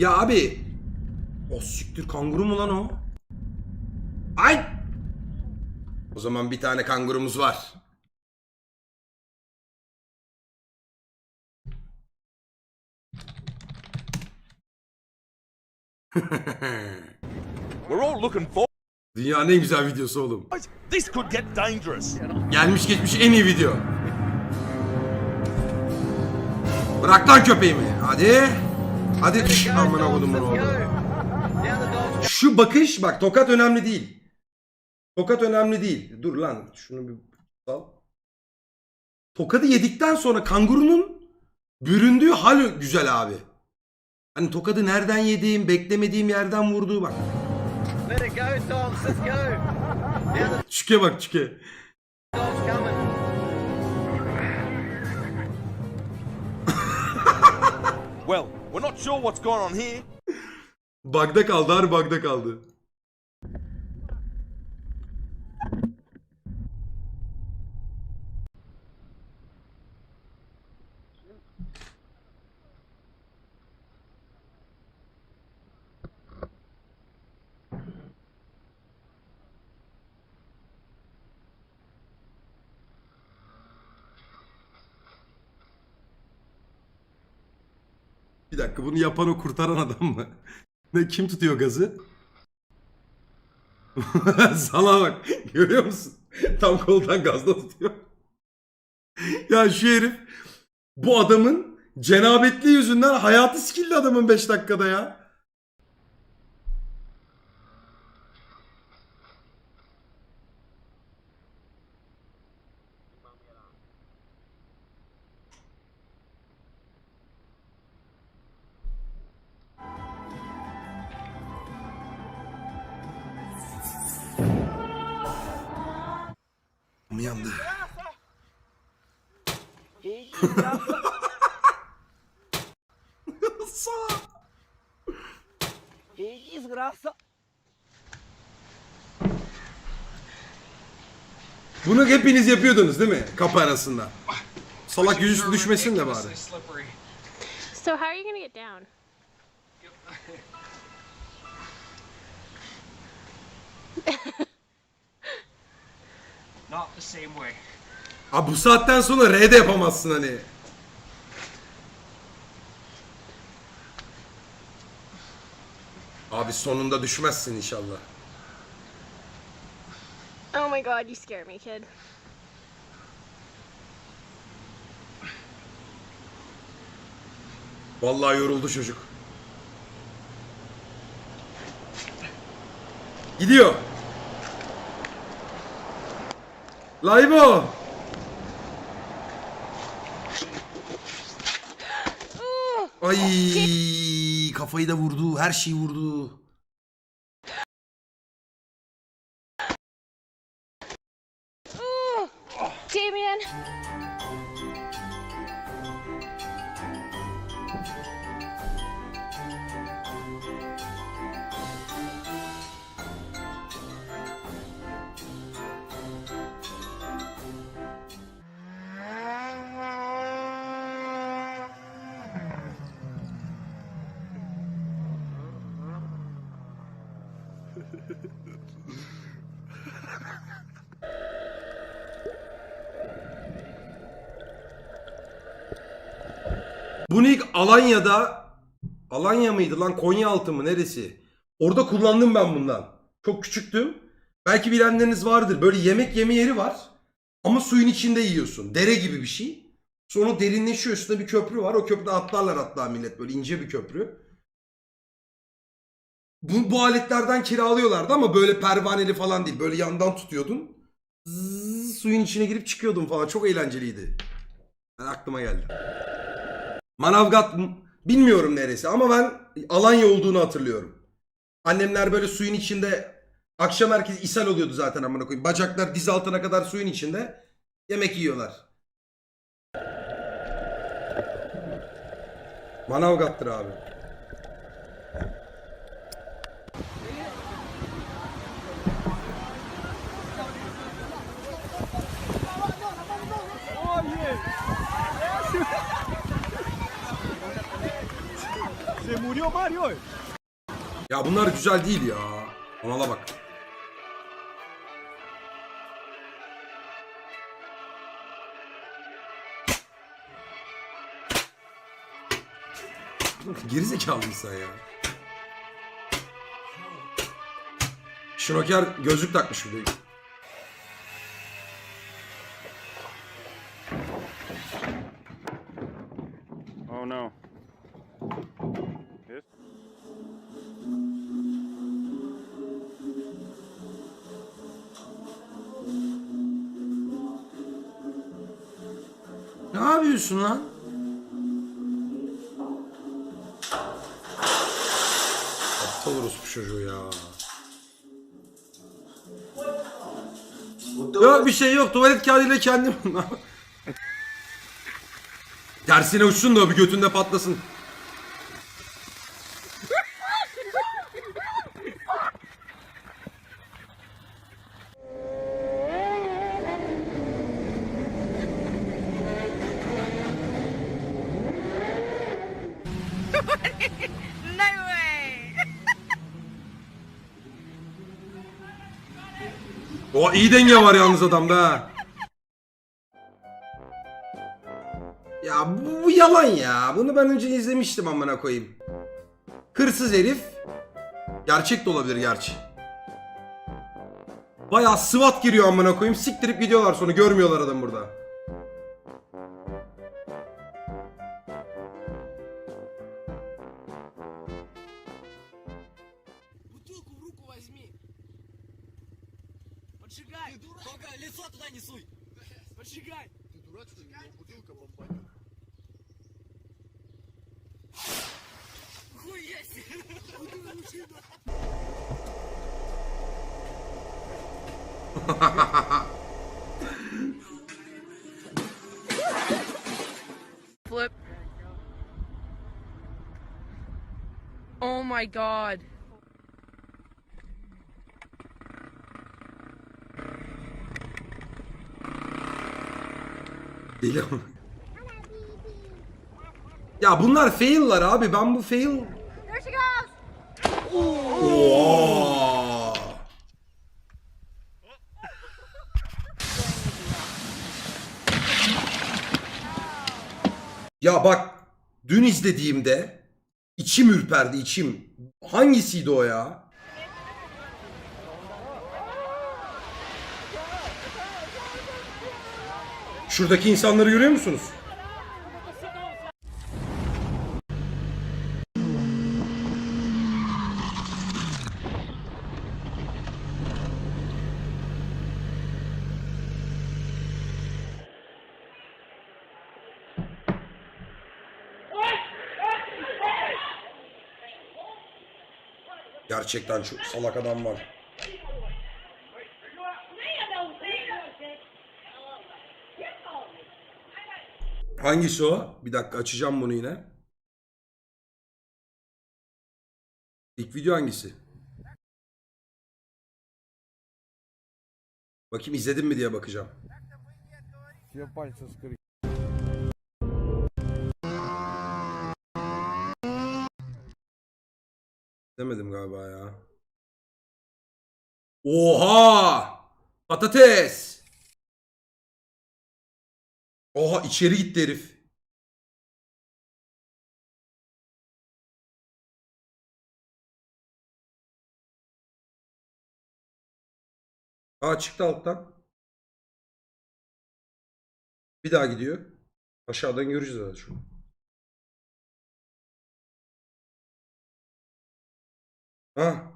Ya abi. O siktir kanguru mu lan o? Ay! O zaman bir tane kangurumuz var. We're all looking for. Dünyanın en güzel videosu oğlum. This could get dangerous. Gelmiş geçmiş en iyi video. Bırak lan köpeğimi. Hadi. Hadi düş amına kodum bunu oğlum. Şu bakış bak tokat önemli değil. Tokat önemli değil. Dur lan şunu bir sal. Tokadı yedikten sonra kangurunun büründüğü hal güzel abi. Hani tokadı nereden yediğim, beklemediğim yerden vurduğu bak. Let it go, Dobbs. Let's go. Çüke bak çüke. coming. Well, we're not sure what's going on here. Bagda kaldı harbi bagda kaldı. Bunu yapan o kurtaran adam mı? Ne kim tutuyor gazı? Sana bak. Görüyor musun? Tam koldan gazda tutuyor. ya şu herif bu adamın cenabetli yüzünden hayatı sikildi adamın 5 dakikada ya. Desgraça! Bunu hepiniz yapıyordunuz değil mi? Kapı arasında. Salak yüzüstü düşmesin de bari. So how are you gonna get down? Not the same way. Abi bu saatten sonra R de yapamazsın hani. Abi sonunda düşmezsin inşallah. Oh my god, you scare me, kid. Vallahi yoruldu çocuk. Gidiyor. Laybo. Ay kafayı da vurdu. Her şeyi vurdu. Damien! Bunu ilk Alanya'da Alanya mıydı lan Konyaaltı mı neresi? Orada kullandım ben bundan. Çok küçüktüm. Belki bilenleriniz vardır. Böyle yemek yeme yeri var. Ama suyun içinde yiyorsun. Dere gibi bir şey. Sonra derinleşiyor. Üstünde bir köprü var. O köprüde atlarlar hatta millet. Böyle ince bir köprü. Bu, bu aletlerden kiralıyorlardı ama böyle pervaneli falan değil. Böyle yandan tutuyordun. Zzz, suyun içine girip çıkıyordun falan. Çok eğlenceliydi. Ben aklıma geldi. Manavgat bilmiyorum neresi ama ben Alanya olduğunu hatırlıyorum. Annemler böyle suyun içinde akşam herkes ishal oluyordu zaten amına koyayım. Bacaklar diz altına kadar suyun içinde yemek yiyorlar. Manavgat'tır abi. Se murió Mario! Ya bunlar güzel değil ya. Ona bak. Gerizekalı mısın ya? Şnoker gözlük takmış bir de. Yapıyorsun lan? Aptal orospu çocuğu ya. Yok bir şey yok. Tuvalet kağıdıyla kendim. Tersine uçsun da bir götünde patlasın. No way! O iyi denge var yalnız adamda ha. Ya bu, bu yalan ya. Bunu ben önce izlemiştim amına koyayım. Hırsız herif. Gerçek de olabilir gerçi. Bayağı SWAT giriyor amına koyayım. Siktirip gidiyorlar sonra görmüyorlar adam burada. Flip. Oh my god. Deli. Ya bunlar fail'lar abi. Ben bu fail... Ya bak dün izlediğimde içim ürperdi içim. Hangisiydi o ya? Şuradaki insanları görüyor musunuz? Gerçekten çok salak adam var. Hangisi o? Bir dakika açacağım bunu yine. İlk video hangisi? Bakayım izledim mi diye bakacağım. Demedim galiba ya. Oha! Patates! Oha içeri gitti herif. Aa çıktı alttan. Bir daha gidiyor. Aşağıdan göreceğiz zaten şu. Ha.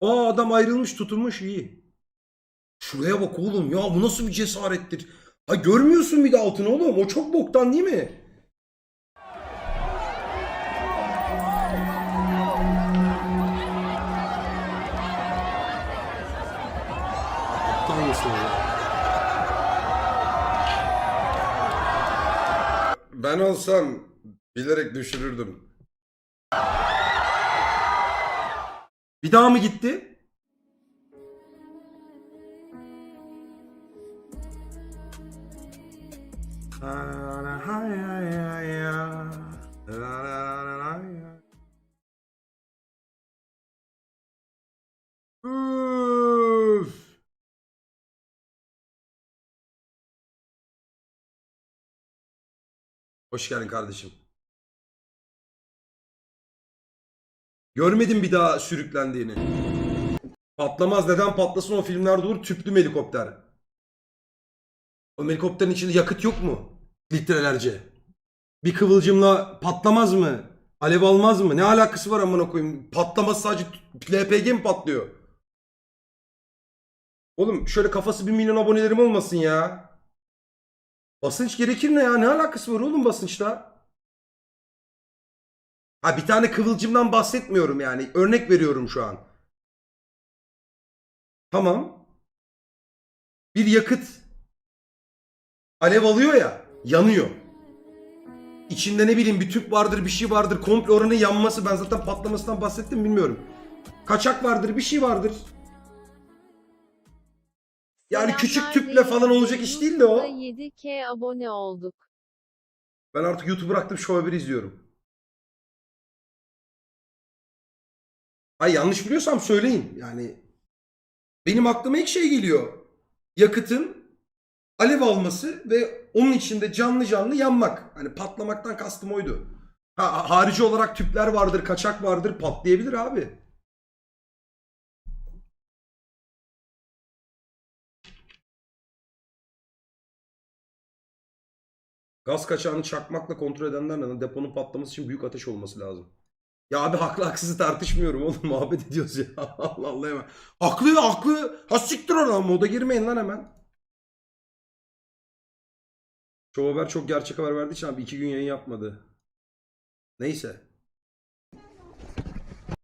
Aa adam ayrılmış tutulmuş iyi. Şuraya bak oğlum ya bu nasıl bir cesarettir. Ha görmüyorsun bir de altını oğlum. O çok boktan değil mi? Ben olsam bilerek düşürürdüm. Bir daha mı gitti? Hoş geldin kardeşim. Görmedim bir daha sürüklendiğini. Patlamaz neden patlasın o filmlerde olur tüplü helikopter. O helikopterin içinde yakıt yok mu? Litrelerce. Bir kıvılcımla patlamaz mı? Alev almaz mı? Ne alakası var amına koyayım? Patlaması sadece LPG mi patlıyor? Oğlum şöyle kafası bir milyon abonelerim olmasın ya. Basınç gerekir ne ya? Ne alakası var oğlum basınçla? Ha bir tane kıvılcımdan bahsetmiyorum yani. Örnek veriyorum şu an. Tamam. Bir yakıt alev alıyor ya, yanıyor. İçinde ne bileyim bir tüp vardır, bir şey vardır. Komple oranın yanması. Ben zaten patlamasından bahsettim bilmiyorum. Kaçak vardır, bir şey vardır. Yani küçük tüple falan olacak iş değil de o. YouTube'da 7K abone olduk. Ben artık YouTube bıraktım Show 1 izliyorum. Ay yanlış biliyorsam söyleyin. Yani benim aklıma ilk şey geliyor. Yakıtın alev alması ve onun içinde canlı canlı yanmak. Hani patlamaktan kastım oydu. Ha, harici olarak tüpler vardır, kaçak vardır, patlayabilir abi. Gaz kaçağını çakmakla kontrol edenlerle deponun patlaması için büyük ateş olması lazım. Ya abi haklı haksızı tartışmıyorum oğlum muhabbet ediyoruz ya. Allah Allah hemen. Haklı haklı. Ha siktir oradan moda girmeyin lan hemen. Çoğu haber çok gerçek haber verdiği için abi iki gün yayın yapmadı. Neyse.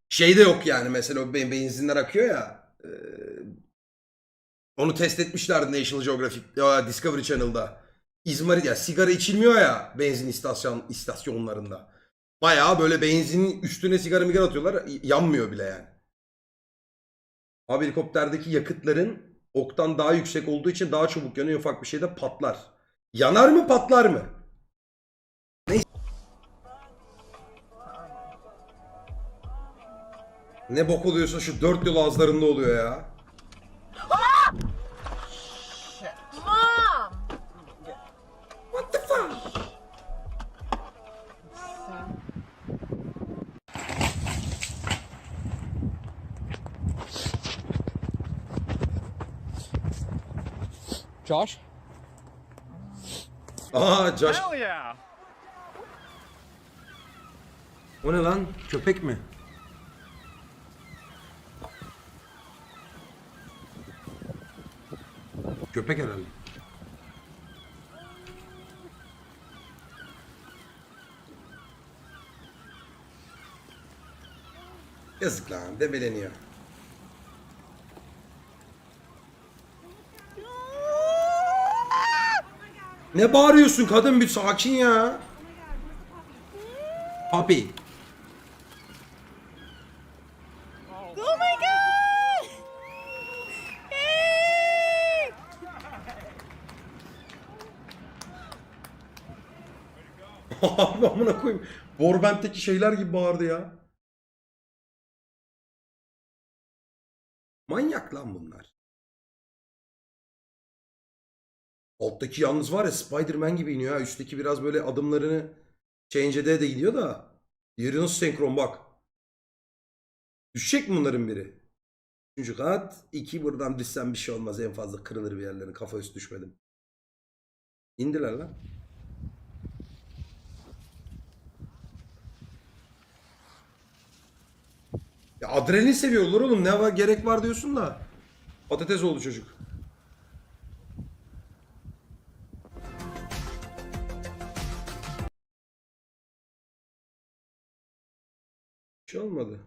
Şey de yok yani mesela o be- benzinler akıyor ya. e, onu test etmişlerdi National Geographic, Discovery Channel'da. İzmarit ya sigara içilmiyor ya benzin istasyon istasyonlarında. Bayağı böyle benzinin üstüne sigara migara atıyorlar. Yanmıyor bile yani. Abi helikopterdeki yakıtların oktan daha yüksek olduğu için daha çabuk yanıyor. Ufak bir şeyde patlar. Yanar mı patlar mı? Ne bok oluyorsa şu dört yol ağızlarında oluyor ya. Josh? Aa Josh. yeah! O ne lan? Köpek mi? Köpek herhalde. Yazık lan debeleniyor. Ne bağırıyorsun kadın bir sakin ya. Papi. Abi amına koyayım. Warband'deki şeyler gibi bağırdı ya. Alttaki yalnız var ya Spider-Man gibi iniyor ha. Üstteki biraz böyle adımlarını Change'de de gidiyor da. Yeri nasıl senkron bak. Düşecek mi bunların biri? Üçüncü kat. iki buradan düşsem bir şey olmaz. En fazla kırılır bir yerlerin. Kafa üstü düşmedim. İndiler lan. Ya adrenalin seviyorlar oğlum. Ne var gerek var diyorsun da. Patates oldu çocuk. Şey olmadı.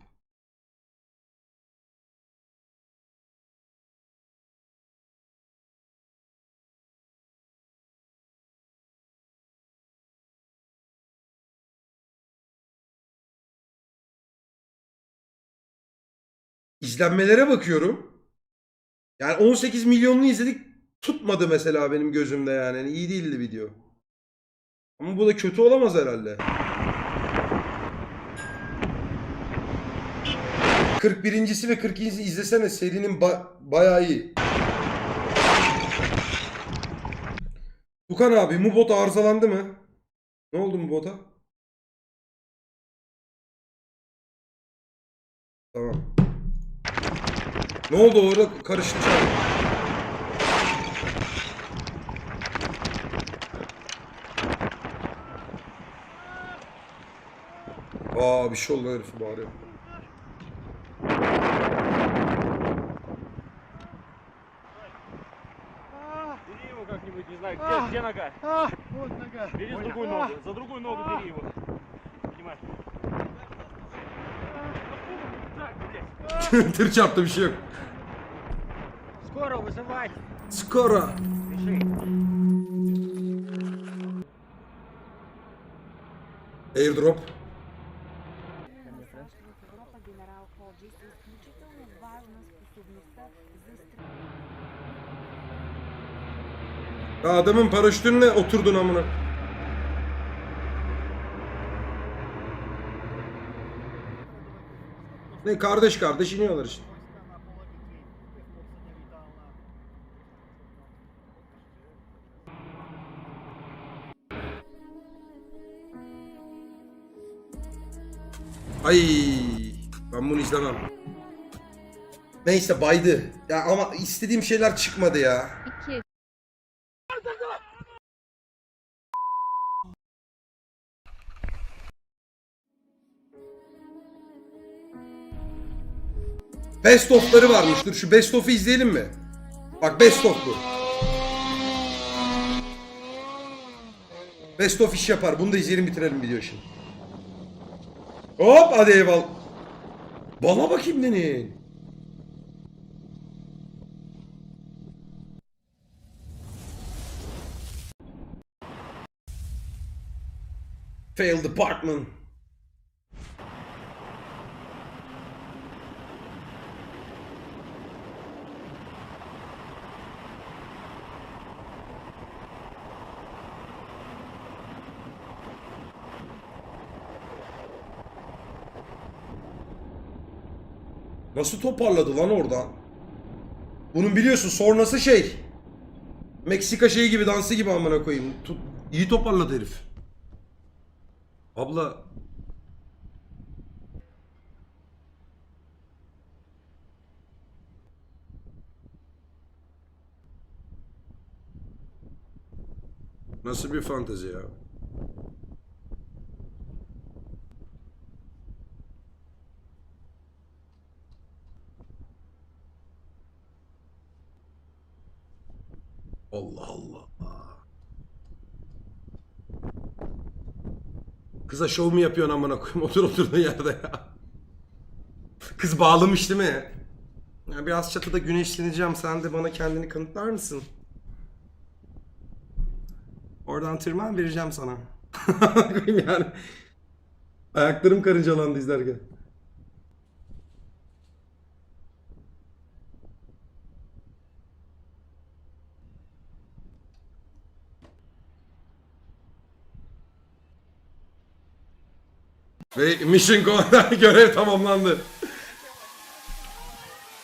İzlenmelere bakıyorum. Yani 18 milyonunu izledik tutmadı mesela benim gözümde yani. Yani iyi değildi video. Ama bu da kötü olamaz herhalde. 41.si ve 42.si izlesene serinin ba- bayağı iyi. Tukan abi Mubot arızalandı mı? Ne oldu bu bota? Tamam. Ne oldu orada karıştı. Aa bir şey oldu herif bağırıyor. Где нога? А, вот нога. Бери Понял. другую ногу. За другую ногу а. бери его. Понимаешь? Терчап там щек. Скоро вызывать. Скоро. Пиши. Airdrop. Adamın paraşütünle oturdun amına. Ne kardeş kardeş iniyorlar işte. Ay ben bunu izlemem. Neyse baydı. Ya ama istediğim şeyler çıkmadı ya. Best of'ları varmıştır. Şu best of'u izleyelim mi? Bak best of bu. Best of iş yapar. Bunu da izleyelim bitirelim video şimdi. Hop hadi eyvallah. Bana bakayım Deni. Failed department. Nasıl toparladı lan oradan? Bunun biliyorsun sonrası şey. Meksika şeyi gibi dansı gibi amına koyayım. Tut, iyi toparladı herif. Abla Nasıl bir fantezi ya? Allah Allah. Kıza şov mu yapıyorsun amına koyayım otur oturduğun yerde ya. Kız bağlamış değil mi? Ya biraz çatıda güneşleneceğim sen de bana kendini kanıtlar mısın? Oradan tırman vereceğim sana. Yani. Ayaklarım karıncalandı izlerken. Ve mission go- görev tamamlandı.